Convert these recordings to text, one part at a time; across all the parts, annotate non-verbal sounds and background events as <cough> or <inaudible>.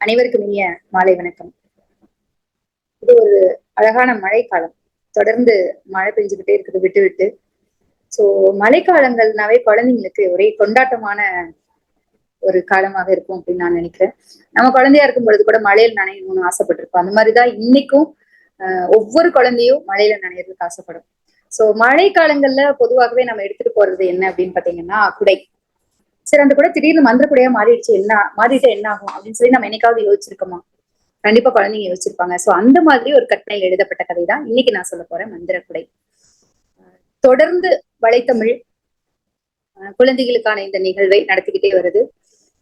அனைவருக்கும் இனிய மாலை வணக்கம். இது ஒரு அழகான மழைக்காலம். தொடர்ந்து மழை பெஞ்சுக்கிட்டே இருக்குது விட்டு விட்டு சோ மழைக்காலங்கள்னாவே குழந்தைங்களுக்கு ஒரே கொண்டாட்டமான ஒரு காலமாக இருக்கும் அப்படின்னு நான் நினைக்கிறேன். நம்ம குழந்தையா இருக்கும் பொழுது கூட மழையில் நனையணும்னு ஆசைப்பட்டிருப்போம். அந்த மாதிரிதான் இன்னைக்கும் ஆஹ் ஒவ்வொரு குழந்தையும் மழையில நனையிறதுக்கு ஆசைப்படும். சோ மழை காலங்கள்ல பொதுவாகவே நம்ம எடுத்துட்டு போறது என்ன அப்படின்னு பாத்தீங்கன்னா குடை. சரி அந்த கூட திடீர்னு மந்திர குடையா மாறிடுச்சு என்ன மாறிட்டு என்ன ஆகும் அப்படின்னு சொல்லி நம்ம என்னைக்காவது யோசிச்சிருக்கோமா? கண்டிப்பா குழந்தைங்க யோசிச்சிருப்பாங்க. சோ அந்த மாதிரி ஒரு கட்டணையில் எழுதப்பட்ட கதை தான் இன்னைக்கு நான் சொல்ல போறேன் மந்திரக்குடை தொடர்ந்து வலைத்தமிழ் அஹ் குழந்தைகளுக்கான இந்த நிகழ்வை நடத்திக்கிட்டே வருது.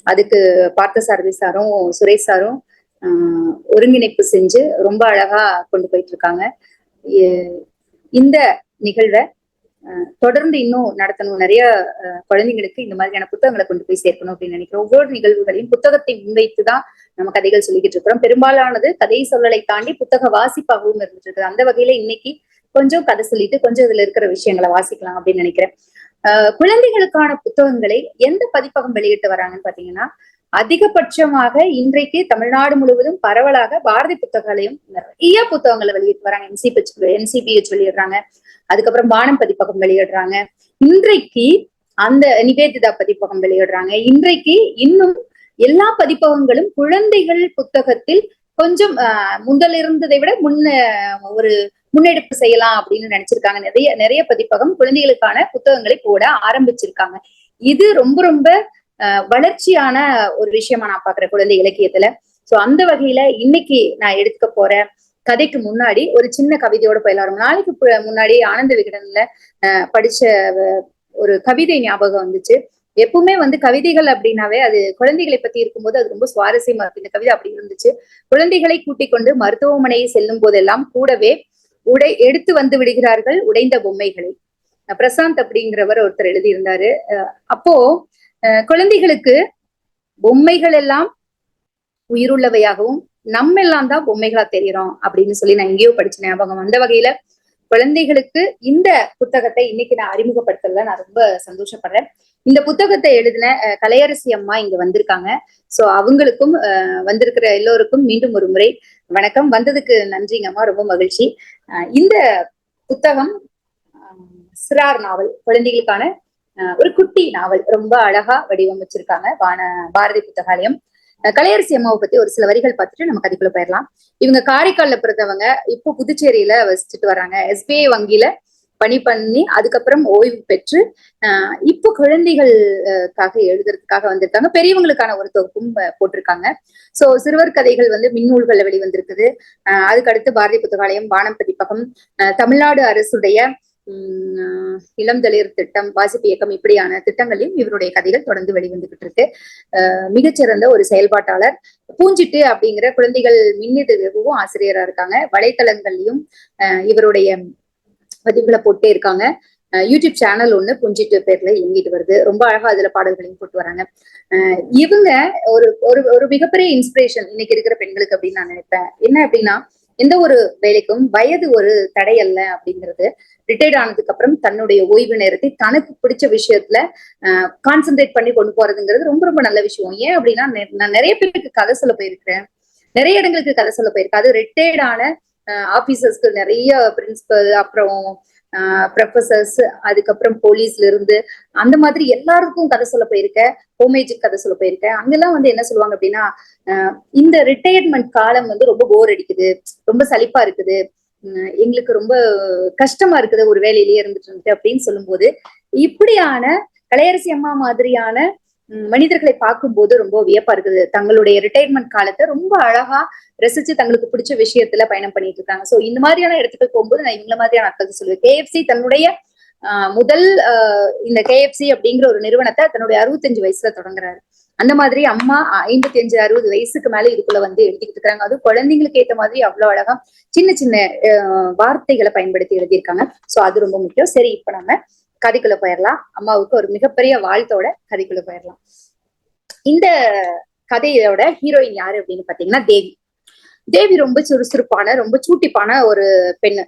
அதுக்கு பார்த்த சாரதி சாரும் சுரேஷ் சாரும் ஆஹ் ஒருங்கிணைப்பு செஞ்சு ரொம்ப அழகா கொண்டு போயிட்டு இருக்காங்க. இந்த நிகழ்வை தொடர்ந்து இன்னும் நடத்தணும். நிறைய குழந்தைங்களுக்கு இந்த மாதிரியான புத்தகங்களை கொண்டு போய் சேர்க்கணும் அப்படின்னு நினைக்கிறோம். ஒவ்வொரு நிகழ்வுகளையும் புத்தகத்தை முன்வைத்து தான் நம்ம கதைகள் சொல்லிக்கிட்டு இருக்கிறோம். பெரும்பாலானது கதை சொல்லலை தாண்டி புத்தக வாசிப்பாகவும் இருந்துட்டு இருக்குது. அந்த வகையில இன்னைக்கு கொஞ்சம் கதை சொல்லிட்டு கொஞ்சம் இதுல இருக்கிற விஷயங்களை வாசிக்கலாம் அப்படின்னு நினைக்கிறேன். ஆஹ் குழந்தைகளுக்கான புத்தகங்களை எந்த பதிப்பகம் வெளியிட்டு வராங்கன்னு பாத்தீங்கன்னா அதிகபட்சமாக இன்றைக்கு தமிழ்நாடு முழுவதும் பரவலாக பாரதி புத்தகங்களையும் நிறைய புத்தகங்களை வெளியிட்டு வராங்க. என்சிபிஹெச் என்சிபிஹெச் வெளியிடுறாங்க. அதுக்கப்புறம் வானம் பதிப்பகம் வெளியிடுறாங்க. இன்றைக்கு அந்த நிவேதிதா பதிப்பகம் வெளியிடுறாங்க. இன்றைக்கு இன்னும் எல்லா பதிப்பகங்களும் குழந்தைகள் புத்தகத்தில் கொஞ்சம் ஆஹ் முதல் இருந்ததை விட முன்ன ஒரு முன்னெடுப்பு செய்யலாம் அப்படின்னு நினைச்சிருக்காங்க. நிறைய நிறைய பதிப்பகம் குழந்தைகளுக்கான புத்தகங்களை போட ஆரம்பிச்சிருக்காங்க. இது ரொம்ப ரொம்ப வளர்ச்சியான ஒரு விஷயமா நான் பாக்குறேன் குழந்தை இலக்கியத்துல. சோ அந்த வகையில இன்னைக்கு நான் எடுத்துக்க போற கதைக்கு முன்னாடி ஒரு சின்ன கவிதையோட போயிடலாம். நாளைக்கு முன்னாடி ஆனந்த விகடன்ல படிச்ச ஒரு கவிதை ஞாபகம் வந்துச்சு. எப்பவுமே வந்து கவிதைகள் அப்படின்னாவே அது குழந்தைகளை பத்தி இருக்கும்போது அது ரொம்ப சுவாரஸ்யமா இருக்கு. இந்த கவிதை அப்படி இருந்துச்சு. குழந்தைகளை கூட்டிக் கொண்டு மருத்துவமனையை செல்லும் போதெல்லாம் கூடவே உடை எடுத்து வந்து விடுகிறார்கள் உடைந்த பொம்மைகளை. பிரசாந்த் அப்படிங்கிறவர் ஒருத்தர் எழுதியிருந்தாரு. அப்போ குழந்தைகளுக்கு பொம்மைகள் எல்லாம் உயிருள்ளவையாகவும் நம்ம எல்லாம் தான் பொம்மைகளா தெரியறோம் அப்படின்னு சொல்லி நான் எங்கேயோ படிச்ச ஞாபகம். அந்த வகையில குழந்தைகளுக்கு இந்த புத்தகத்தை இன்னைக்கு நான் அறிமுகப்படுத்தல நான் ரொம்ப சந்தோஷப்படுறேன். இந்த புத்தகத்தை எழுதின கலையரசி அம்மா இங்க வந்திருக்காங்க. சோ அவங்களுக்கும் வந்திருக்கிற எல்லோருக்கும் மீண்டும் ஒரு முறை வணக்கம். வந்ததுக்கு நன்றிங்க அம்மா. ரொம்ப மகிழ்ச்சி. அஹ், இந்த புத்தகம் சிறார் நாவல் குழந்தைகளுக்கான ஒரு குட்டி நாவல் ரொம்ப அழகா வடிவமைச்சிருக்காங்க. வான பாரதி புத்தகாலயம். கலையரசி அம்மாவை பத்தி ஒரு சில வரிகள் பார்த்துட்டு நம்ம கதைக்குள்ள போயிடலாம். இவங்க காரைக்கால்ல பிறந்தவங்க. இப்போ புதுச்சேரியில வசிச்சுட்டு வராங்க எஸ்பிஐ வங்கியில பணி பண்ணி அதுக்கப்புறம் ஓய்வு பெற்று ஆஹ் இப்போ குழந்தைகளுக்காக எழுதுறதுக்காக வந்திருக்காங்க. பெரியவங்களுக்கான ஒரு தொகுப்பும் போட்டிருக்காங்க. சோ சிறுவர் கதைகள் வந்து மின்னூல்கள்ல வெளிவந்திருக்குது. ஆஹ் அதுக்கு அடுத்து பாரதி புத்தகாலயம் வானம் பதிப்பகம் தமிழ்நாடு அரசுடைய உம் திட்டம் வாசிப்பு இயக்கம் இப்படியான திட்டங்களையும் இவருடைய கதைகள் தொடர்ந்து வெளிவந்துகிட்டு இருக்கு. ஆஹ் மிகச்சிறந்த ஒரு செயல்பாட்டாளர். பூஞ்சிட்டு அப்படிங்கிற குழந்தைகள் மின்னிதழுவும் ஆசிரியரா இருக்காங்க. வலைத்தளங்கள்லயும் ஆஹ் இவருடைய பதிவுகளை போட்டே இருக்காங்க. யூடியூப் சேனல் ஒண்ணு புஞ்சிட்டு பேர்ல இயங்கிட்டு வருது. ரொம்ப அழகா அதுல பாடல்களையும் போட்டு வராங்க. அஹ் இவங்க ஒரு ஒரு ஒரு மிகப்பெரிய இன்ஸ்பிரேஷன் இன்னைக்கு இருக்கிற பெண்களுக்கு அப்படின்னு நான் நினைப்பேன். என்ன அப்படின்னா எந்த ஒரு வேலைக்கும் வயது ஒரு தடை அல்ல அப்படிங்கிறது ரிட்டையர்ட் ஆனதுக்கு அப்புறம் தன்னுடைய ஓய்வு நேரத்தை தனக்கு பிடிச்ச விஷயத்துல கான்சென்ட்ரேட் பண்ணி கொண்டு போறதுங்கிறது ரொம்ப ரொம்ப நல்ல விஷயம். ஏன் அப்படின்னா நான் நிறைய பேருக்கு கதை சொல்ல போயிருக்கிறேன். நிறைய இடங்களுக்கு கதை சொல்ல போயிருக்கேன். அது ரிட்டையர்ட் ஆன ஆபீசர்ஸ்க்கு நிறைய பிரின்சிபல் அப்புறம் ப்ரொஃபசர்ஸ் அதுக்கப்புறம் போலீஸ்ல இருந்து அந்த மாதிரி எல்லாருக்கும் கதை சொல்ல போயிருக்கேன் ஹோமேஜுக்கு கதை சொல்ல போயிருக்கேன் அங்கெல்லாம் வந்து என்ன சொல்லுவாங்க அப்படின்னா ஆஹ் இந்த ரிட்டையர்மெண்ட் காலம் வந்து ரொம்ப போர் அடிக்குது ரொம்ப சலிப்பா இருக்குது எங்களுக்கு ரொம்ப கஷ்டமா இருக்குது ஒரு வேலையிலேயே இருந்துட்டு இருந்துட்டு அப்படின்னு சொல்லும்போது இப்படியான கலையரசி அம்மா மாதிரியான மனிதர்களை பார்க்கும்போது ரொம்ப வியப்பா இருக்குது. தங்களுடைய ரிட்டையர்மெண்ட் காலத்தை ரொம்ப அழகா ரசிச்சு தங்களுக்கு பிடிச்ச விஷயத்துல பயணம் பண்ணிட்டு இருக்காங்க. சோ இந்த மாதிரியான இடத்துக்கு போகும்போது நான் இவங்கள மாதிரியான அக்கள் சொல்லுவேன். கேஎஃப்சி தன்னுடைய ஆஹ் முதல் ஆஹ் இந்த கேஎஃப்சி அப்படிங்கிற ஒரு நிறுவனத்தை தன்னுடைய அறுபத்தஞ்சு வயசுல தொடங்குறாரு. அந்த மாதிரி அம்மா ஐம்பத்தி அஞ்சு அறுபது வயசுக்கு மேல இதுக்குள்ள வந்து எழுதிக்கிட்டு இருக்காங்க அதுவும் குழந்தைங்களுக்கு ஏத்த மாதிரி அவ்வளவு அழகா சின்ன சின்ன வார்த்தைகளை பயன்படுத்தி எழுதியிருக்காங்க. சோ அது ரொம்ப முக்கியம். சரி இப்ப நம்ம கதைக்குள்ள போயிடலாம் அம்மாவுக்கு ஒரு மிகப்பெரிய வாழ்த்தோட கதைக்குள்ள போயிடலாம் இந்த கதையோட ஹீரோயின் யாரு அப்படின்னு பாத்தீங்கன்னா தேவி. தேவி ரொம்ப சுறுசுறுப்பான ரொம்ப சூட்டிப்பான ஒரு பெண்ணு.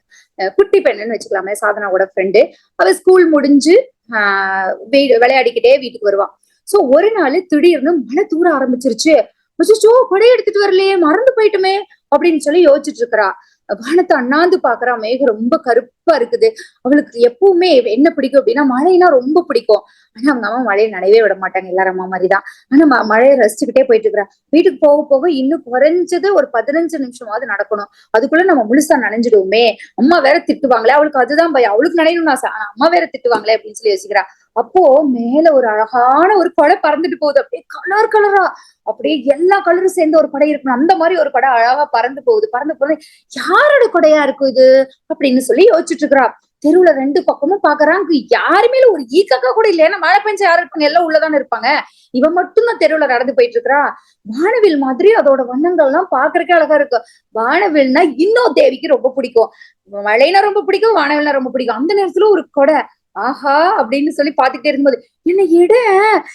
குட்டி பெண்ணுன்னு வச்சுக்கலாமே சாதனாவோட ஃப்ரெண்டு அவ ஸ்கூல் முடிஞ்சு ஆஹ் வீடு விளையாடிக்கிட்டே வீட்டுக்கு வருவான் சோ ஒரு நாள் திடீர்னு மழை தூர ஆரம்பிச்சிருச்சு. அச்சோ கொடை எடுத்துட்டு வரலையே மறந்து போயிட்டுமே அப்படின்னு சொல்லி யோசிச்சுட்டு இருக்கிறா. வானத்தை அண்ணாந்து பாக்குறா மேகம் ரொம்ப கருப்பு இருக்குது. அவளுக்கு எப்பவுமே என்ன பிடிக்கும் அப்படின்னா மழைனா ரொம்ப பிடிக்கும். ஆனா அவங்க அம்மா மழையை நடையவே விட மாட்டாங்க. எல்லாரும் அம்மா மாதிரிதான். ஆனா மழையை ரசிச்சுக்கிட்டே போயிட்டு இருக்கிறா வீட்டுக்கு போக போக இன்னும் குறைஞ்சது ஒரு பதினஞ்சு நிமிஷமாவது நடக்கணும். அதுக்குள்ள நம்ம முழுசா நனைஞ்சிடுவோமே. அம்மா வேற திட்டுவாங்களே. அவளுக்கு அதுதான் பயம். அவளுக்கு நனையணும்னு ஆசை. ஆனா அம்மா வேற திட்டுவாங்களே அப்படின்னு சொல்லி யோசிக்கிறா. அப்போ மேல ஒரு அழகான ஒரு கொடை பறந்துட்டு போகுது. அப்படியே கலர் கலரா அப்படியே எல்லா கலரும் சேர்ந்து ஒரு படை இருக்கணும் அந்த மாதிரி ஒரு படம் அழகா பறந்து போகுது. பறந்து போகுது யாரோட கொடையா இருக்கும் இது? அப்படின்னு சொல்லி யோசிச்சுட்டு இருக்கிறா தெருவுல ரெண்டு பக்கமும் பாக்குறாங்க யாருமே ஒரு ஈக்காக்கா கூட இல்ல. ஏன்னா மழை பெஞ்சா யாரும் இருப்பாங்க? எல்லாம் உள்ளதானே இருப்பாங்க. இவன் மட்டும்தான் தெருவுல நடந்து போயிட்டு இருக்கிறா வானவில் மாதிரி அதோட வண்ணங்கள் எல்லாம் பாக்குறதுக்கே அழகா இருக்கு. வானவில்னா இன்னும் தேவிக்கு ரொம்ப பிடிக்கும். மழைனா ரொம்ப பிடிக்கும். வானவில்னா ரொம்ப பிடிக்கும். அந்த நேரத்துல ஒரு கொடை. ஆஹா அப்படின்னு சொல்லி பாத்துக்கிட்டே இருக்கும்போது என்ன எட.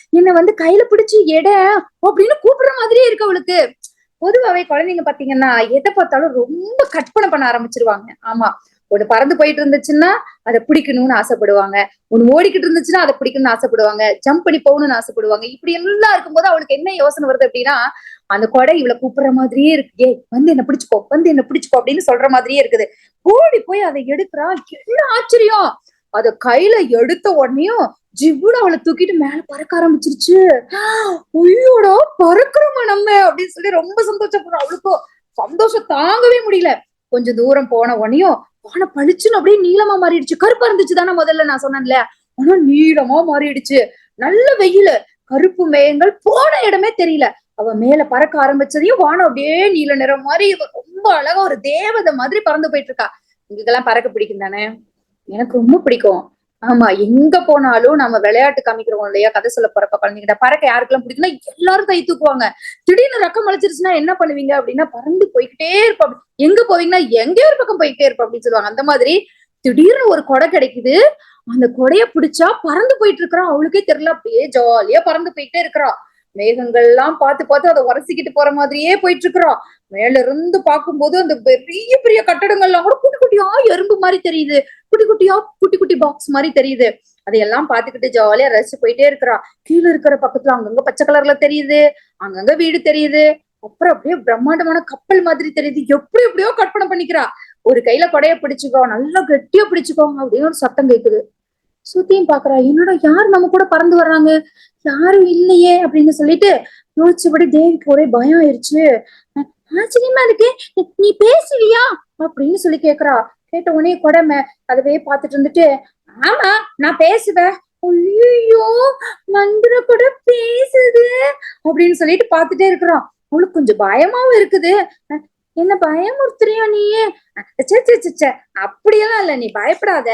என்ன வந்து கையில பிடிச்சு எட. அப்படின்னு கூப்பிடுற மாதிரியே இருக்கு அவளுக்கு. பொதுவாவே குழந்தைங்க பாத்தீங்கன்னா எதை பார்த்தாலும் ரொம்ப கற்பனை பண்ண ஆரம்பிச்சிருவாங்க. ஆமா. ஒன்னு பறந்து போயிட்டு இருந்துச்சுன்னா அதை பிடிக்கணும்னு ஆசைப்படுவாங்க. ஒன்னு ஓடிக்கிட்டு இருந்துச்சுன்னா அதை பிடிக்கணும்னு ஆசைப்படுவாங்க. ஜம்ப் பண்ணி போகணும்னு ஆசைப்படுவாங்க. இப்படி எல்லாம் இருக்கும்போது அவளுக்கு என்ன யோசனை வருது அப்படின்னா அந்த கொடை இவளை கூப்பிடுற மாதிரியே இருக்கு. ஏய் வந்து என்ன பிடிச்சுக்கோ வந்து என்ன பிடிச்சுக்கோ அப்படின்னு சொல்ற மாதிரியே இருக்குது. ஓடி போய் அதை எடுக்கிறா. என்ன ஆச்சரியம். அத கையில எடுத்த உடனேயும் ஜிவ்வுன்னு அவளை தூக்கிட்டு மேல பறக்க ஆரம்பிச்சிருச்சு. உயிரோட பறக்குறோமா நம்ம அப்படின்னு சொல்லி ரொம்ப சந்தோஷப்படுறோம் அவளுக்கும் சந்தோஷம் தாங்கவே முடியல. கொஞ்சம் தூரம் போன உடனேயும் வானம் பளிச்சுன்னு அப்படியே நீளமா மாறிடுச்சு. கருப்பா இருந்துச்சு தானே முதல்ல நான் சொன்னேன்ல. ஆனா நீளமா மாறிடுச்சு. நல்ல வெயில. கருப்பு மேகங்கள் போன இடமே தெரியல. அவ மேல பறக்க ஆரம்பிச்சதையும் வானம் அப்படியே நீல நிறம் மாதிரி ரொம்ப அழகா ஒரு தேவதை மாதிரி பறந்து போயிட்டு இருக்கா. இதுக்கெல்லாம் பறக்க பிடிக்கும் தானே எனக்கு ரொம்ப பிடிக்கும். ஆமா எங்க போனாலும் நம்ம விளையாட்டு காமிக்கிறோம் இல்லையா? கதை சொல்ல போறப்ப குழந்தைகிட்ட பறக்க யாருக்கெல்லாம் பிடிக்குன்னா எல்லாரும் கை தூக்குவாங்க. திடீர்னு ரக்கம் அழைச்சிருச்சுன்னா என்ன பண்ணுவீங்க அப்படின்னா பறந்து போய்கிட்டே இருப்போம் எங்க போவீங்கன்னா எங்கேயோ ஒரு பக்கம் போய்கிட்டே இருப்போம் அப்படின்னு சொல்லுவாங்க. அந்த மாதிரி திடீர்னு ஒரு கொடை கிடைக்குது. அந்த கொடைய பிடிச்சா பறந்து போயிட்டு இருக்கிறா. அவளுக்கே தெரியல. அப்படியே ஜாலியா பறந்து போயிட்டே இருக்கிறா. மேகங்கள்லாம் பார்த்து பார்த்து அதை உரசிக்கிட்டு போற மாதிரியே போயிட்டு இருக்கிறோம் மேல இருந்து பார்க்கும்போது அந்த பெரிய பெரிய கட்டடங்கள்லாம் கூட குட்டி குட்டியா எறும்பு மாதிரி தெரியுது. குட்டி குட்டியா குட்டி குட்டி பாக்ஸ் மாதிரி தெரியுது. அதையெல்லாம் பாத்துக்கிட்டு ஜாலியா ரசிச்சு போயிட்டே இருக்கிறா கீழே இருக்கிற பக்கத்துல அங்கங்க பச்சை கலர்ல தெரியுது. அங்கங்க வீடு தெரியுது. அப்புறம் அப்படியே பிரம்மாண்டமான கப்பல் மாதிரி தெரியுது. எப்படி எப்படியோ கற்பனை பண்ணிக்கிறா. ஒரு கையில கொடைய பிடிச்சுக்கோ நல்லா கெட்டியா பிடிச்சுக்கோங்க அப்படின்னு ஒரு சத்தம் கேக்குது. சுத்தியும் பாக்குறா. என்னடா யார் நம்ம கூட பறந்து வர்றாங்க? யாரும் இல்லையே அப்படின்னு சொல்லிட்டு யோசிச்சபடி தேவிக்கு ஒரே பயம் ஆயிடுச்சு ஆச்சரியமா இருக்கு. நீ- பேசுவியா? அப்படின்னு சொல்லி கேக்குறா. கேட்ட உடனே கொடமை. அதவே பாத்துட்டு இருந்துட்டு ஆமா நான் பேசுவேன். ஐயோ மந்திர கூட பேசுது அப்படின்னு சொல்லிட்டு பாத்துட்டே இருக்கிறோம் அவளுக்கு கொஞ்சம் பயமாவும் இருக்குது. என்ன பயமுறுத்துறியா நீயே? அப்படியெல்லாம் இல்ல நீ பயப்படாத.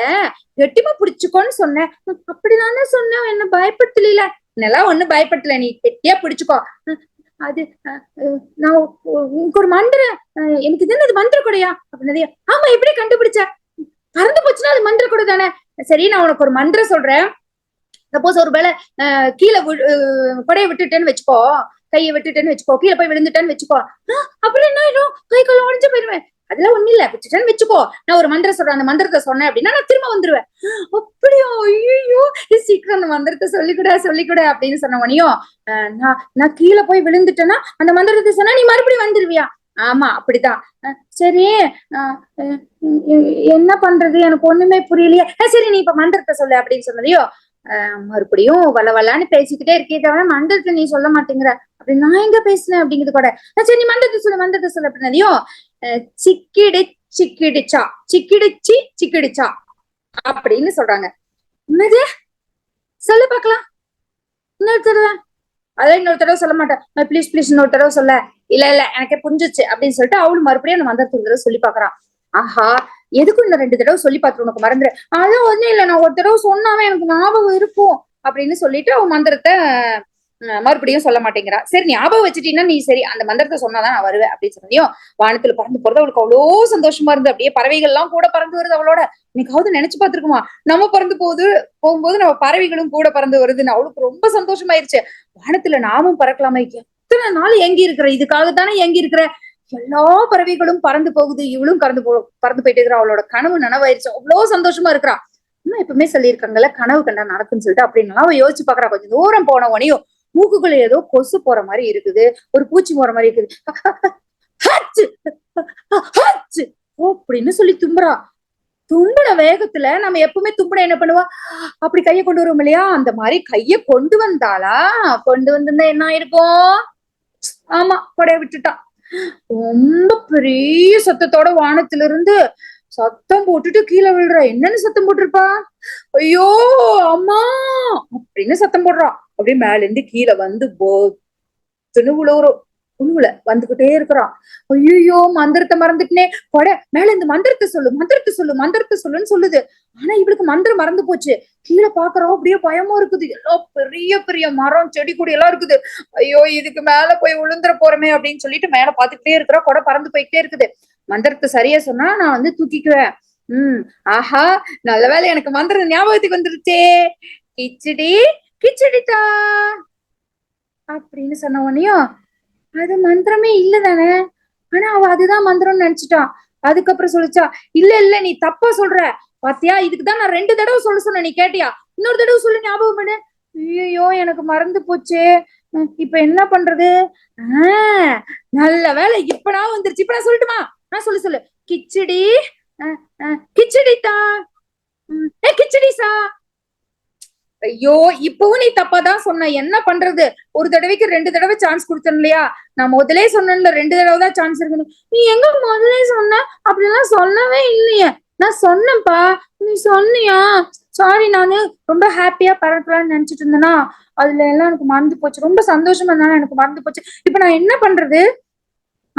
கெட்டிமா பிடிச்சுக்கோன்னு சொன்னேன். அப்படிதானே சொன்னேன். என்ன பயப்படுத்தல என்னெல்லாம் ஒண்ணும் பயப்படுத்தல நீ கெட்டியா பிடிச்சுக்கோ. அது நான் உனக்கு ஒரு மந்திர அஹ், எனக்கு தானே அது மந்திர கொடையா? அப்படின்னதே ஆமா எப்படி கண்டுபிடிச்ச? பறந்து போச்சுன்னா அது மந்திர கொடை தானே. சரி நான் உனக்கு ஒரு மந்திரம் சொல்றேன். சப்போஸ் ஒருவேளை அஹ், கீழே கொடையை விட்டுட்டேன்னு வச்சுக்கோ. கையை விட்டுட்டேன்னு வச்சுக்கோ கீழே போய் விழுந்துட்டேன்னு வச்சுக்கோ. அப்புறம் என்ன ஆயிடும் கை கால் உடஞ்சு போயிருவேன். அதெல்லாம் ஒண்ணு இல்ல விட்டுட்டேன்னு வச்சுக்கோ. நான் ஒரு மந்திரம் சொல்றேன் அந்த மந்திரத்தை சொன்னேன் அப்படின்னா நான் திரும்ப வந்துருவேன். அப்படியோ? ஐயோ சீக்கிரம் அந்த மந்திரத்தை சொல்லிக்கூட சொல்லிக்கூட அப்படின்னு சொன்ன உடனேயும் அஹ், நான் நான் கீழே போய் விழுந்துட்டேன்னா அந்த மந்திரத்தை சொன்னா நீ மறுபடியும் வந்துருவியா? ஆமா அப்படிதான். அஹ், சரி என்ன பண்றது? எனக்கு ஒண்ணுமே புரியலையே. சரி நீ இப்ப மந்திரத்தை சொல்லு அப்படின்னு சொன்னதையோ அஹ், மறுபடியும் வளவலான்னு பேசிக்கிட்டே இருக்கே தவிர மந்திரத்தை நீ சொல்ல மாட்டேங்கிற. அப்படி நான் எங்க பேசினேன் அப்படிங்கிறது கூட. சரி நீ மந்தத்தை சொல்லு மந்திரத்தை சொல்லு அப்படின்னதையும் சிக்கிடி சிக்கிடிச்சா சிக்கிடிச்சி சிக்கிடிச்சா அப்படின்னு சொல்றாங்க. என்னது? சொல்லு பாக்கலாம் இன்னொரு தடவை. அதான் இன்னொரு தடவை சொல்ல மாட்டேன். ப்ளீஸ் ப்ளீஸ் இன்னொரு தடவை சொல்ல. இல்ல இல்ல எனக்கே புரிஞ்சிச்சு அப்படின்னு சொல்லிட்டு அவளும் மறுபடியும் அந்த மந்திரத்தை ஒரு தடவை சொல்லி பாக்குறான் ஆஹா எதுக்கும் இந்த ரெண்டு தடவை சொல்லி பார்த்து உனக்கு மறந்துரு? அதான் ஒண்ணும் இல்ல. நான் ஒரு தடவை சொன்னாவே எனக்கு ஞாபகம் இருக்கும் அப்படின்னு சொல்லிட்டு அவன் மந்திரத்தை மறுபடியும் சொல்ல மாட்டேங்கிறா. சரி ஞாபகம் வச்சுட்டீங்கன்னா நீ சரி அந்த மந்திரத்தை சொன்னாதான் நான் வருவேன் அப்படின்னு சொன்னதையும் வானத்துல பறந்து போறது அவளுக்கு அவ்வளோ சந்தோஷமா இருந்து அப்படியே பறவைகள் எல்லாம் கூட பறந்து வருது அவளோட. இன்னைக்காவது நினைச்சு பார்த்துருக்குமா? நம்ம பறந்து போகுது போகும்போது நம்ம பறவைகளும் கூட பறந்து வருதுன்னு அவளுக்கு ரொம்ப சந்தோஷமாயிருச்சு. வானத்துல நாமும் பறக்கலாமே. எத்தனை நாள் எங்கி இருக்கிற இதுக்காகத்தானே எங்கி இருக்கிற? எல்லா பறவைகளும் பறந்து போகுது இவளும் பறந்து போ பறந்து போயிட்டு இருக்கிறா. அவளோட கனவு நனவாயிருச்சு. அவ்வளோ சந்தோஷமா இருக்கிறா. இன்னும் எப்பவுமே சொல்லியிருக்காங்கல்ல கனவு கண்டா நடக்குன்னு சொல்லிட்டு அப்படின்னு அவன் யோசிச்சு பாக்குறா கொஞ்சம் தூரம் போன உனையும் மூக்குக்குள்ள ஏதோ கொசு போற மாதிரி இருக்குது. ஒரு பூச்சி போற மாதிரி இருக்குது. <laughs> அப்படின்னு சொல்லி தும்புறா. தும்புன வேகத்துல நம்ம எப்பவுமே தும்புன என்ன பண்ணுவா? அப்படி கைய கொண்டு வருவோம் இல்லையா? அந்த மாதிரி கைய கொண்டு வந்தாளா? கொண்டு வந்திருந்தா என்ன ஆயிருக்கும்? ஆமா கொடைய விட்டுட்டா. ரொம்ப பெரிய சத்தத்தோட வானத்துல இருந்து சத்தம் போட்டுட்டு கீழே விழுறா. என்னன்னு சத்தம் போட்டிருப்பா? ஐயோ அம்மா! அப்படின்னு சத்தம் போடுறா. அப்படியே மேல இருந்து கீழே வந்து போத்துன்னு உழுவுறோம் உழுவுல வந்துகிட்டே இருக்கிறான். ஐயோ மந்திரத்தை மறந்துட்டுனே. கொட மேல இந்த மந்திரத்தை சொல்லு மந்திரத்தை சொல்லு மந்திரத்தை சொல்லுன்னு சொல்லுது. ஆனா இவளுக்கு மந்திரம் மறந்து போச்சு. கீழே பாக்குறோம் அப்படியே பயமா இருக்குது. எல்லாம் பெரிய பெரிய மரம் செடி கொடி எல்லாம் இருக்குது. ஐயோ இதுக்கு மேல போய் விழுந்துற போறமே அப்படின்னு சொல்லிட்டு மேல பாத்துக்கிட்டே இருக்கிறா. கொடை பறந்து போய்கிட்டே இருக்குது. மந்திரத்தை சரியா சொன்னா நான் வந்து தூக்கிக்குவேன். உம் ஆஹா நல்ல வேளை எனக்கு மந்திரம் ஞாபகத்துக்கு வந்துருச்சே. கிச்சடி கிச்சடிதா? அப்படின்னு சொன்ன உடனேயும் அது மந்திரமே இல்ல தானே. ஆனா அவ அதுதான் மந்திரம்னு நினைச்சிட்டான் அதுக்கப்புறம் சொல்லிச்சா இல்ல இல்ல நீ தப்பா சொல்ற. பாத்தியா இதுக்குதான் நான் ரெண்டு தடவை சொல்ல சொன்னேன். நீ கேட்டியா? இன்னொரு தடவை சொல்லு ஞாபகம் பண்ணு ஐயோ எனக்கு மறந்து போச்சே. இப்ப என்ன பண்றது? ஆஹ் நல்ல வேலை இப்ப நான் வந்துருச்சு. இப்ப நான் சொல்லட்டுமா? நான் சொல்லு சொல்லு. கிச்சடி அஹ், அஹ், கிச்சடி தா கிச்சடி சா ஐயோ இப்பவும் நீ தப்பா தான் சொன்ன. என்ன பண்றது? ஒரு தடவைக்கு ரெண்டு தடவை சான்ஸ் கொடுத்தேன் இல்லையா? நான் முதலே சொன்னேன்ல ரெண்டு தடவை தான் சான்ஸ் இருக்குன்னு. நீ எங்க முதலே சொன்ன? அப்படிலாம் சொல்லவே இல்லையே. நான் சொன்னேன்ப்பா. நீ சொன்னியா? சாரி நானு ரொம்ப ஹாப்பியா பரப்பலான்னு நினைச்சிட்டு இருந்தேனா. அதுல எல்லாம் எனக்கு மறந்து போச்சு. ரொம்ப சந்தோஷமா இருந்தாலும் எனக்கு மறந்து போச்சு. இப்ப நான் என்ன பண்றது?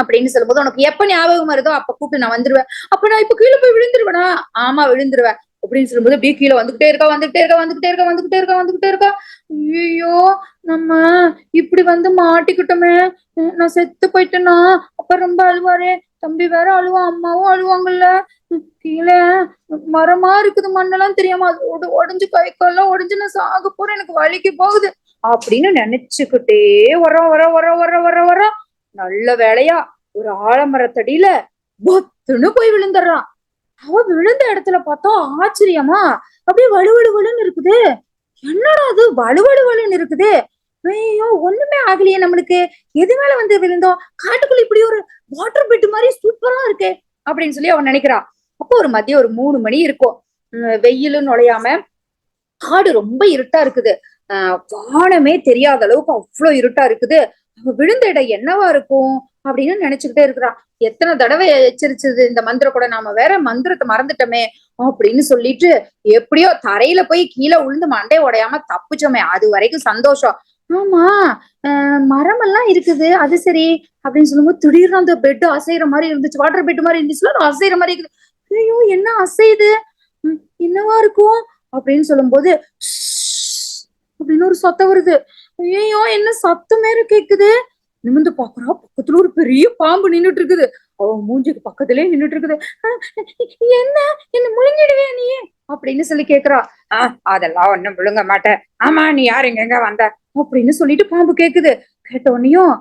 அப்படின்னு சொல்லும்போது உனக்கு எப்ப ஞாபகம் வருதோ அப்ப கூப்பிட்டு நான் வந்துருவேன். அப்ப நான் இப்ப கீழே போய் விழுந்துருவேனா? ஆமா விழுந்துருவேன். அப்படின்னு சொல்லும்போது அப்படியே கீழே வந்துகிட்டே இருக்கா வந்துகிட்டே இருக்கா வந்துகிட்டே இருக்கா வந்துகிட்டே இருக்கா வந்துகிட்டே இருக்கா. ஐயோ நம்ம இப்படி வந்து மாட்டிக்கிட்டோமே. நான் செத்து போயிட்டேனா? அப்ப ரொம்ப அழுவாரே. தம்பி வேற அழுவா அம்மாவும் அழுவாங்கல்ல. கீழே மரமா இருக்குது மண்ணெல்லாம் தெரியாம அது உட- உடைஞ்சு கை காலெல்லாம் உடஞ்சு நான் சாக போறேன் எனக்கு வலிக்கு போகுது. அப்படின்னு நினைச்சுக்கிட்டே வர வர வர வர வர வர நல்ல வேலையா ஒரு ஆலமரத்தடியில பொத்துன்னு போய் விழுந்துடுறான். அவ விழுந்த இடத்துல பார்த்தா ஆச்சரியமா அப்படியே வலுவலுவலுன்னு இருக்குது. என்னடா அது வலுவலுவலுன்னு இருக்குது. ஐயோ ஒண்ணுமே ஆகலையே நம்மளுக்கு. எது மேல வந்து விழுந்தோம்? காட்டுக்குள்ள இப்படி ஒரு வாட்டர் பெட் மாதிரி சூப்பரா இருக்கே அப்படின்னு சொல்லி அவன் நினைக்கிறான் அப்போ ஒரு மதியம் ஒரு மூணு மணி இருக்கும். வெயிலும் நுழையாம காடு ரொம்ப இருட்டா இருக்குது. ஆஹ் வானமே தெரியாத அளவுக்கு அவ்வளவு இருட்டா இருக்குது. விழுந்த இடம் என்னவா இருக்கும் அப்படின்னு நினைச்சுக்கிட்டே இருக்கிறான். எத்தனை தடவை எச்சரிச்சது இந்த மந்திரம் கூட? நாம வேற மந்திரத்தை மறந்துட்டோமே அப்படின்னு சொல்லிட்டு எப்படியோ தரையில போய் கீழே விழுந்து மண்டை உடையாம தப்பிச்சோமே. அது வரைக்கும் சந்தோஷம். ஆமா ஆஹ் மரம் எல்லாம் இருக்குது. அது சரி அப்படின்னு சொல்லும்போது திடீர்னு அந்த பெட் அசைற மாதிரி இருந்துச்சு. வாட்டர் பெட் மாதிரி இருந்துச்சுல அது அசைற மாதிரி இருக்குது. ஐயோ என்ன அசையுது? என்னவா இருக்கும் அப்படின்னு சொல்லும்போது போது அப்படின்னு ஒரு சொத்த வருது. ஐயோ என்ன சத்தம் வேற கேக்குது? நிமிந்து பாக்குறா பக்கத்துல ஒரு பெரிய பாம்பு நின்னுட்டு இருக்குது அவ மூஞ்சிக்கு பக்கத்துலயே நின்னுட்டு இருக்குது என்ன? என்ன முழுங்கிடுவே நீ அப்படின்னு சொல்லி கேக்குறா. ஆஹ் அதெல்லாம் ஒண்ணும் விழுங்க மாட்டேன். ஆமா நீ யாரு? எங்க எங்க வந்த? அப்படின்னு சொல்லிட்டு பாம்பு கேக்குது. கேட்ட உடனேயும்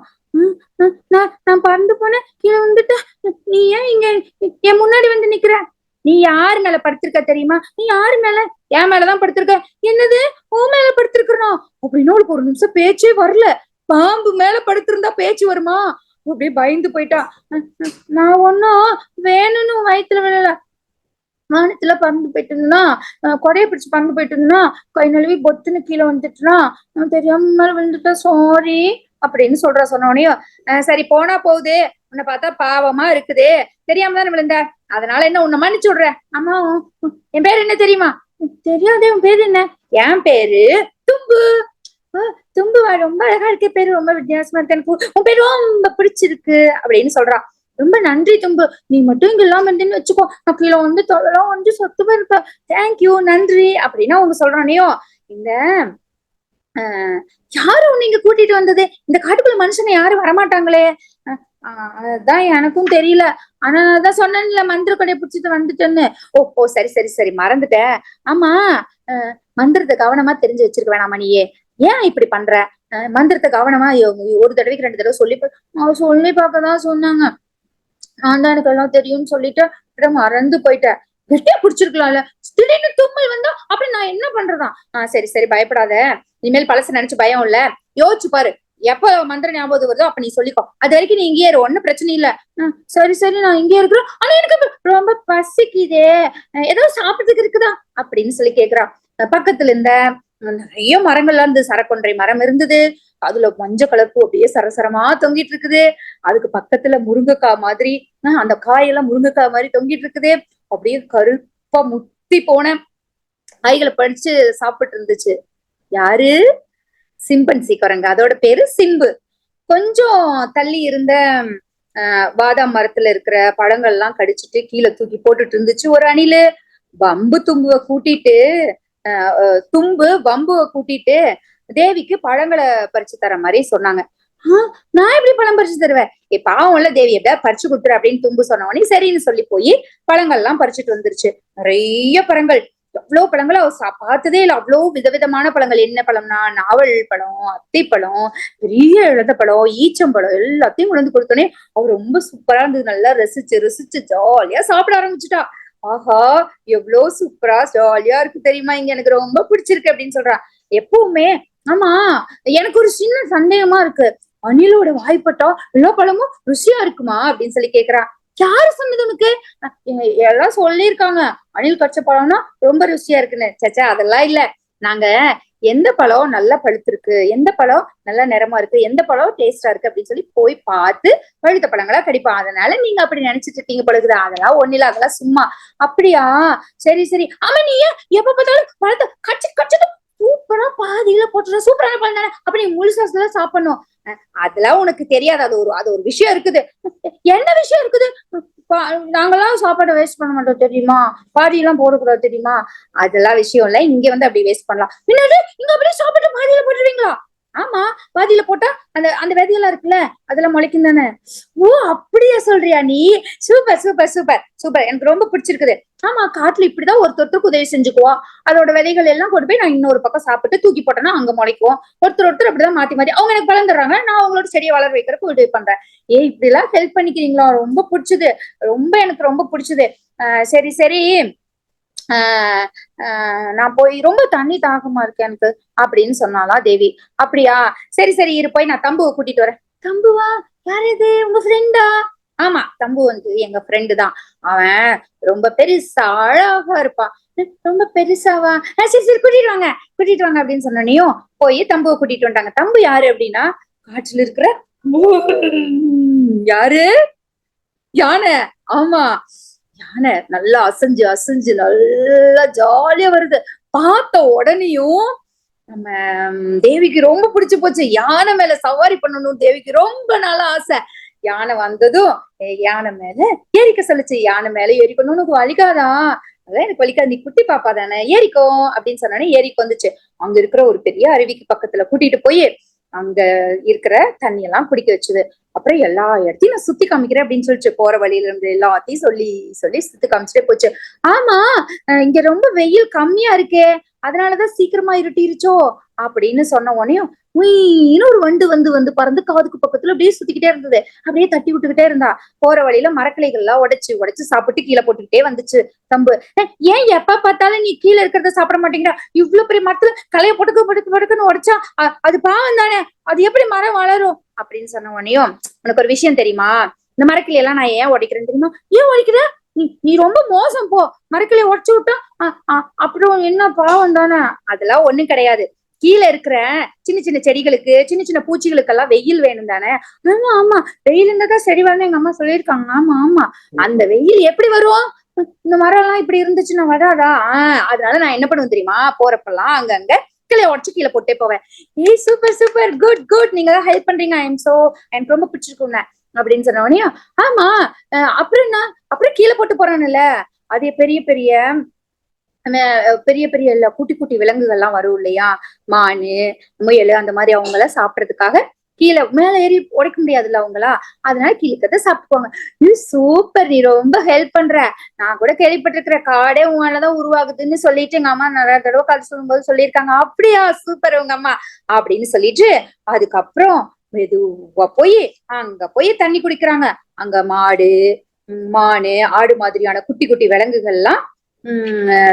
நான் நான் பறந்து போனேன். கீழே வந்துட்டு நீ ஏன் இங்க என் முன்னாடி வந்து நிக்கிற? நீ யாரு மேல படுத்திருக்க தெரியுமா? நீ யாரு மேல? என் மேலதான் படுத்திருக்க. என்னது? உன் மேல படுத்திருக்கா அப்படின்னு அவளுக்கு ஒரு நிமிஷம் பேச்சே வரல. பாம்பு மேல படுத்திருந்தா பேச்சு வருமா? அப்படியே பயந்து போயிட்டா. நான் ஒன்னும் வேணும்னு உன் வயித்துல விழல. வானத்துல பறந்து போயிட்டு இருந்தா கொடைய பிடிச்சு பறந்து போயிட்டு இருந்தா கை நழுவி பொத்துன்னு கீழே வந்துட்டுனா? நான் தெரியாம மேல விழுந்துட்டா சாரி அப்படின்னு சொல்றா சொன்னோடனையும் சரி போனா போகுது. உன்னை பார்த்தா பாவமா இருக்குது. தெரியாம தானே விழுந்த? அதனால என்ன உன்னை மன்னிச்சு விடுறேன் அம்மா என் பேர் என்ன தெரியுமா? "உம், தெரியாதே உன் பேரு என்ன? என் பேரு தும்பு. தும்புவா தும்பு ரொம்ப அழகா இருக்கு பேரு ரொம்ப வித்தியாசமா இருக்கு எனக்கு உன் பேரு ரொம்ப பிடிச்சிருக்கு அப்படின்னு சொல்றா. ரொம்ப நன்றி தும்பு. நீ மட்டும் இங்க இல்லாம இருந்தேன்னு வச்சுக்கோ. நான் கீழே வந்து தொலைலாம் வந்து சொத்து இருப்ப தேங்க்யூ நன்றி அப்படின்னா அவங்க சொல்றானையோ இந்த ஆஹ் யாரு உன்னை இங்க கூட்டிட்டு வந்தது? இந்த காட்டுக்குள்ள மனுஷங்க யாரும் வரமாட்டாங்களே? ஆஹ் அதான் எனக்கும் தெரியல. ஆனா நான் தான் சொன்னேன்ல மந்திர கொடையை பிடிச்சிட்டு வந்துட்டேன்னு. ஓ ஓ சரி சரி சரி மறந்துட்டேன். ஆமா மந்திரத்தை கவனமா தெரிஞ்சு வச்சிருக்க வேணாமா நீயே ஏன் இப்படி பண்ற? அஹ் மந்திரத்தை கவனமா ஒரு தடவைக்கு ரெண்டு தடவை சொல்லி சொல்லி பார்க்கதான் சொன்னாங்க. நான் தான் எனக்கு எல்லாம் தெரியும்னு சொல்லிட்டு மறந்து போயிட்டேன். கெட்டியா பிடிச்சிருக்கலாம்ல. திடீர்னு தும்மல் வந்தா அப்படி நான் என்ன பண்றதா ஆஹ் சரி சரி பயப்படாத. இனிமேல் பழச நினைச்சு பயம் இல்ல. யோசிச்சு பாரு. எப்ப மந்திர ஞாபகம் வருதோ அப்ப நீ சொல்லிக்கோ. அது வரைக்கும் நீ இங்கேயே இரு ஒன்னும் பிரச்சனை இல்ல. சரி சரி நான் இங்கே இருக்கிறேன். ஆனா எனக்கு ரொம்ப பசிக்குதே. ஏதோ சாப்பிட்டதுக்கு இருக்குதா? அப்படின்னு சொல்லி கேக்குறான் பக்கத்துல இருந்த நிறைய மரங்கள்லாம் இருந்து சரக்கொன்றை மரம் இருந்தது. அதுல மஞ்சள் கலர் பூ அப்படியே சரசரமா தொங்கிட்டு இருக்குது. அதுக்கு பக்கத்துல முருங்கைக்காய் மாதிரி அந்த காயெல்லாம் முருங்கைக்காய் மாதிரி தொங்கிட்டு இருக்குது. அப்படியே கருப்பா முத்தி போன காய்களை படிச்சு சாப்பிட்டு இருந்துச்சு. யாரு? சிம்பன்சி குரங்கு. அதோட பேரு சிம்பு. கொஞ்சம் தள்ளி இருந்த ஆஹ் பாதாம் மரத்துல இருக்கிற பழங்கள்லாம் கடிச்சிட்டு கீழே தூக்கி போட்டுட்டு இருந்துச்சு. ஒரு அணிலு வம்பு தும்புவ கூட்டிட்டு ஆஹ் தும்பு வம்புவ கூட்டிட்டு தேவிக்கு பழங்களை பறிச்சு தர மாதிரி சொன்னாங்க. ஆஹ் நான் எப்படி பழம் பறிச்சு தருவேன்? ஏ பாவம்ல தேவி எப்படியா பறிச்சு கொடுத்துரு அப்படின்னு தும்பு சொன்ன உடனே சரின்னு சொல்லி போய் பழங்கள்லாம் பறிச்சுட்டு வந்துருச்சு. நிறைய பழங்கள். எவ்வளவு பழங்கள் அவ சா- பார்த்ததே இல்லை. அவ்வளவு விதவிதமான பழங்கள். என்ன பழம்னா நாவல் பழம் அத்திப்பழம் பெரிய இழந்த பழம் ஈச்சம்பழம் எல்லாத்தையும் கொண்டு வந்து கொடுத்தோன்னே அவ ரொம்ப சூப்பரா இருந்தது. நல்லா ரசிச்சு ரசிச்சு ஜாலியா சாப்பிட ஆரம்பிச்சுட்டா. ஆஹா எவ்வளவு சூப்பரா ஜாலியா இருக்கு தெரியுமா? இங்க எனக்கு ரொம்ப பிடிச்சிருக்கு அப்படின்னு சொல்றா. எப்பவுமே ஆமா எனக்கு ஒரு சின்ன சந்தேகமா இருக்கு. அணிலோட வாய்ப்பட்டா எல்லா பழமும் ருசியா இருக்குமா? அப்படின்னு சொல்லி கேக்குறான் யாரு சொன்னது உனக்கு? எல்லாம் சொல்லியிருக்காங்க. அணில் கச்ச பழம்னா ரொம்ப ருசியா இருக்குன்னு. சச்சா அதெல்லாம் இல்ல. நாங்க எந்த பழம் நல்லா பழுத்திருக்கு எந்த பழம் நல்லா நிறமா இருக்கு எந்த பழம் டேஸ்டா இருக்கு அப்படின்னு சொல்லி போய் பார்த்து பழுத்த பழங்களா கிடைப்போம். அதனால நீங்க அப்படி நினைச்சிட்டு இருக்கீங்க பழுகுது அதெல்லாம் ஒண்ணு அதெல்லாம் சும்மா. அப்படியா? சரி சரி. ஆமா நீ ஏன் எப்ப பார்த்தாலும் பழத்தை கச்சி கச்சது சூப்பரா பாதியில போட்டுற சூப்பரான பழம் தானே அப்ப நீ முழுசா சாப்பிடணும். அதெல்லாம் உனக்கு தெரியாது. அது ஒரு அது ஒரு விஷயம் இருக்குது. என்ன விஷயம் இருக்குது? பா- நாங்கெல்லாம் சாப்பாடு வேஸ்ட் பண்ண மாட்டோம் தெரியுமா? பாதி எல்லாம் போடக்கூடாது தெரியுமா? அதெல்லாம் விஷயம் இல்ல. இங்க வந்து அப்படி வேஸ்ட் பண்ணலாம். பின்னாடி இங்க அப்படியே சாப்பிட்டு பாதியில போட்டுருவீங்களா? ஆமா பாதியில போட்டா அந்த அந்த விதையெல்லாம் இருக்குல்ல அதெல்லாம் முளைக்கும் தானே. ஓ அப்படியா சொல்றியா நீ? Super super super super. எனக்கு ரொம்ப பிடிச்சிருக்குது. ஆமா காட்டுல இப்படிதான் ஒருத்தருக்கு உதவி செஞ்சுக்குவோம் அதோட விதைகள் எல்லாம் கொண்டு போய் நான் இன்னொரு பக்கம் சாப்பிட்டு தூக்கி போட்டேன்னா அங்க முளைக்கும். ஒருத்தர் ஒருத்தர் அப்படிதான் மாத்தி மாத்தி அவங்க எனக்கு வளர்ந்துடுறாங்க. நான் அவங்களோட செடியை வளர வைக்கிறதுக்கு உதவி பண்றேன். ஏய் இப்படி எல்லாம் ஹெல்ப் பண்ணிக்கிறீங்களா? ரொம்ப பிடிச்சது. ரொம்ப எனக்கு ரொம்ப பிடிச்சது. ஆஹ் சரி சரி. நான் போய் ரொம்ப தண்ணி தாகமா இருக்கு எனக்கு அப்படின்னு சொன்னாலா தேவி. அப்படியா? சரி சரி இரு போய் நான் தம்புவை கூட்டிட்டு வரேன். தம்புவா? யார் இது? உங்க ஃப்ரெண்டா ஆமா தம்பு வந்து எங்க ஃப்ரெண்டு தான். அவன் ரொம்ப பெருசா அழகா இருப்பான் ரொம்ப பெருசாவா? சரி சரி கூட்டிட்டு வாங்க. கூட்டிட்டு வாங்க அப்படின்னு சொன்னனையும் போய் தம்புவை கூட்டிட்டு வந்தாங்க தம்பு யாரு அப்படின்னா காட்டுல இருக்கிற யாரு? யானை. ஆமா. யானை நல்லா அசைஞ்சு அசைஞ்சு நல்லா ஜாலியா வருது. பார்த்த உடனேயும் நம்ம தேவிக்கு ரொம்ப பிடிச்சு போச்சு. யானை மேல சவாரி பண்ணணும் தேவிக்கு ரொம்ப நாளா ஆசை. யானை வந்ததும் யானை மேல ஏறிக்க சொல்லுச்சு. யானை மேல ஏறிக்கணும் உனக்கு வலிக்காதா? அதான் எனக்கு வலிக்காது. நீ குட்டி பாப்பா தானே. ஏறிக்கோ அப்படின்னு சொன்னோடனே ஏறிக்கு வந்துச்சு. அங்க இருக்கிற ஒரு பெரிய அருவிக்கு பக்கத்துல கூட்டிட்டு போய் அங்க இருக்கிற தண்ணி எல்லாம் குடிக்க வச்சது. அப்புறம் எல்லா இடத்தையும் நான் சுத்தி காமிக்கிறேன் அப்படின்னு சொல்லிச்சு. போற வழியில இருந்து எல்லாத்தையும் சொல்லி சொல்லி சுத்தி காமிச்சிட்டே போச்சு. ஆமா இங்க ரொம்ப வெயில் கம்மியா இருக்கே. அதனாலதான் சீக்கிரமா இருட்டிருச்சோ அப்படின்னு சொன்ன உடனே உயின்னு ஒரு வண்டு வந்து வந்து பறந்து காதுக்கு பக்கத்துல அப்படியே சுத்திக்கிட்டே இருந்தது. அப்படியே தட்டி விட்டுக்கிட்டே இருந்தா. போற வழியில மரக்கிளைகள் எல்லாம் உடைச்சு உடைச்சு சாப்பிட்டு கீழே போட்டுக்கிட்டே வந்துச்சு தம்பு. ஏன் எப்ப பார்த்தாலும் நீ கீழே இருக்கிறத சாப்பிட மாட்டேங்கிறா? இவ்வளவு பெரிய மரத்துல கலைய படுக்க படுக்க படுக்குன்னு உடைச்சா அது பாவம் தானே? அது எப்படி மரம் வளரும்? அப்படின்னு சொன்ன உடனேயும் உனக்கு ஒரு விஷயம் தெரியுமா? இந்த மரக்கிளை எல்லாம் நான் ஏன் உடைக்கிறேன்னு தெரியுமா? ஏன் உடைக்கிற? நீ நீ ரொம்ப மோசம் போ. மரக்கிளைய உடைச்சு விட்டா அ- அப்புறம் என்ன பாவம் தானே? அதெல்லாம் ஒண்ணும் கிடையாது. கீழே இருக்கிற சின்ன சின்ன செடிகளுக்கு சின்ன சின்ன பூச்சிகளுக்கெல்லாம் வெயில் வேணும் தானே? ஆமா ஆமா. வெயில் இருந்தாதான் செடி வரணும் எங்க அம்மா சொல்லியிருக்காங்க. ஆமா ஆமா. அந்த வெயில் எப்படி வரும்? இந்த மரம் எல்லாம் இப்படி இருந்துச்சுன்னா வராதா? ஆஹ் அதனால நான் என்ன பண்ணுவேன் தெரியுமா? போறப்பெல்லாம் அங்கங்க கிளைய உடச்சு கீழே போட்டே போவேன். ஏய் சூப்பர் சூப்பர் குட் குட் நீங்க தான் ஹெல்ப் பண்றீங்க. ஐ எம் சோ எனக்கு ரொம்ப பிடிச்சிருக்குங்க அப்படின்னு சொன்னவனையும் ஆமா. அப்புறம் என்ன? அப்புறம் கீழே போட்டு போறானுல்ல. அது பெரிய பெரிய பெரிய பெரிய குட்டி குட்டி குட்டி விலங்குகள்லாம் வரும் இல்லையா? மானு முயல் அந்த மாதிரி அவங்க எல்லாம் சாப்பிடறதுக்காக கீழே மேல ஏறி உடைக்க முடியாதுல்ல அவங்களா? அதனால கீழே சாப்பிட்டுக்குவாங்க. நீ சூப்பர் நீ ரொம்ப ஹெல்ப் பண்ற. நான் கூட கேள்விப்பட்டிருக்கிறேன். காடே உங்களாலதான் உருவாகுதுன்னு சொல்லிட்டு எங்க அம்மா நிறைய தடவை கதை சொல்லும்போது சொல்லியிருக்காங்க. அப்படியா சூப்பர் உங்க அம்மா. அப்படின்னு சொல்லிட்டு அதுக்கப்புறம் மெதுவா போய் அங்க போய் தண்ணி குடிக்கிறாங்க. அங்க மாடு மானு ஆடு மாதிரியான குட்டி குட்டி விலங்குகள்லாம்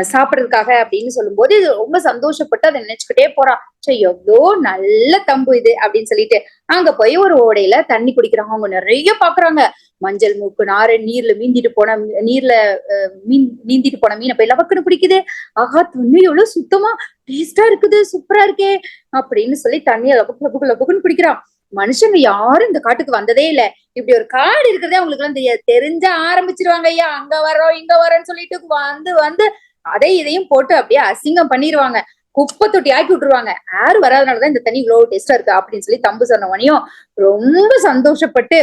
சாப்பிடுறதுக்காக அப்படின்னு சொல்லும்போது இது ரொம்ப சந்தோஷப்பட்டு அதை நினைச்சுக்கிட்டே போறான் சோ எவ்வளோ நல்ல தம்பு இது அப்படின்னு சொல்லிட்டு அங்க போய் ஒரு ஓடையில தண்ணி குடிக்கிறாங்க. அவங்க நிறைய பாக்குறாங்க. மஞ்சள் மூக்கு நாறு நீர்ல மீந்திட்டு போன நீர்ல அஹ், மீன் நீந்திட்டு போன மீனை போய் லபக்குன்னு பிடிக்குது ஆகா தண்ணி எவ்வளவு சுத்தமா டேஸ்டா இருக்குது சூப்பரா இருக்கே அப்படின்னு சொல்லி தண்ணியை லபக்கு லபக்கு லபக்குன்னு குடிக்கிறான். மனுஷங்க யாரும் இந்த காட்டுக்கு வந்ததே இல்ல. இப்படி ஒரு காடு இருக்கிறதே அவங்களுக்கு எல்லாம் தெரியாது. தெரிஞ்ச ஆரம்பிச்சிருவாங்க ஐயா அங்க வரோம் இங்க வரோம்னு சொல்லிட்டு வந்து வந்து அதை இதையும் போட்டு அப்படியே அசிங்கம் பண்ணிடுவாங்க குப்பை தொட்டி ஆக்கி விட்டுருவாங்க. யாரும் வராதனாலதான் இந்த தண்ணி இவ்வளவு டேஸ்டா இருக்கு அப்படின்னு சொல்லி தம்பு சொன்னவனையும் ரொம்ப சந்தோஷப்பட்டு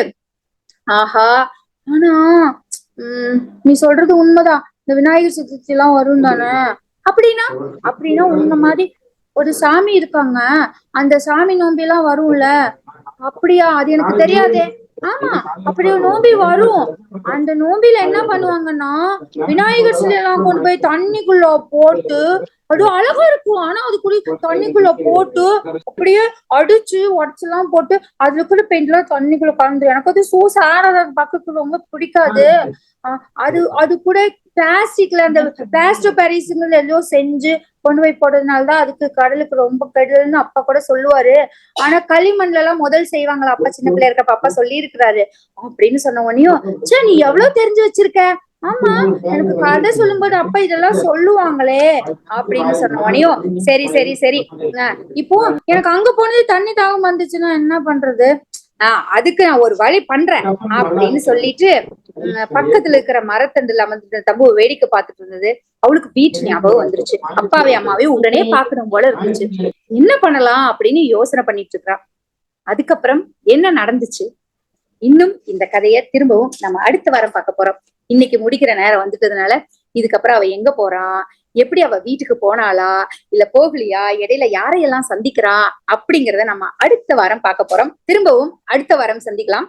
ஆஹா ஆனா உம் நீ சொல்றது உண்மைதான். இந்த விநாயகர் சதுர்த்தி எல்லாம் வரும் தானே? அப்படின்னா அப்படின்னா உன்ன மாதிரி ஒரு சாமி இருக்காங்க. அந்த சாமி நோம்பி எல்லாம் வரும்ல. அப்படியா? அது எனக்கு தெரியாதே. ஆமா. அப்படி ஒரு நோம்பி வரும். அந்த நோம்பில என்ன பண்ணுவாங்கன்னா விநாயகர் சிலையெல்லாம் கொண்டு போய் தண்ணிக்குள்ள போட்டு அது அழகா இருக்கும். ஆனா அதுக்குள்ள தண்ணிக்குள்ள போட்டு அப்படியே அடிச்சு உடச்செல்லாம் போட்டு அதுல கூட பெயிண்ட் எல்லாம் தண்ணிக்குள்ள கலந்து எனக்கு அது சோ சாரத பக்கத்துக்கு ரொம்ப பிடிக்காது. அது அது கூட பிளாஸ்டிக்ல அந்த பிளாஸ்டோ பாரிஸ்ங்கிறது எல்லோ செஞ்சு கொண்டு போய் போடுறதுனாலதான் அதுக்கு கடலுக்கு ரொம்ப கெடுதல்னு அப்பா கூட சொல்லுவாரு. ஆனா களிமண்ல எல்லாம் முதல் செய்வாங்களா அப்பா சின்ன பிள்ளை இருக்கப்ப அப்பா சொல்லி இருக்கிறாரு அப்படின்னு சொன்ன உடனேயும் சே நீ எவ்வளவு தெரிஞ்சு வச்சிருக்க? ஆமா எனக்கு கதை சொல்லும்போது அப்பா இதெல்லாம் சொல்லுவாங்களே அப்படின்னு சொன்ன சரி சரி சரி. அஹ் இப்போ எனக்கு அங்க போனது தண்ணி தாகம் வந்துச்சுன்னா என்ன பண்றது? ஆஹ் அதுக்கு நான் ஒரு வழி பண்றேன் அப்படின்னு சொல்லிட்டு பக்கத்துல இருக்கிற மரத்தண்டுல அமர்ந்து தம்பு வேடிக்கை பார்த்துட்டு இருந்தது. அவளுக்கு வீட்டு ஞாபகம் வந்துருச்சு. அப்பாவை அம்மாவையும் உடனே பார்க்கணும் போல இருந்துச்சு. என்ன பண்ணலாம் அப்படின்னு யோசனை பண்ணிட்டு இருக்கா. அதுக்கப்புறம் என்ன நடந்துச்சு? இன்னும் இந்த கதையை திரும்பவும் நம்ம அடுத்த வாரம் பார்க்க போறோம். இன்னைக்கு முடிக்கிற நேரம் வந்துட்டதுனால இதுக்கப்புறம் அவ எங்க போறா? எப்படி அவ வீட்டுக்கு போனாளா? இல்ல போகலையா? இடையில யாரையெல்லாம் சந்திக்கிறா? அப்படிங்கறத நம்ம அடுத்த வாரம் பார்க்க போறோம். திரும்பவும் அடுத்த வாரம் சந்திக்கலாம்.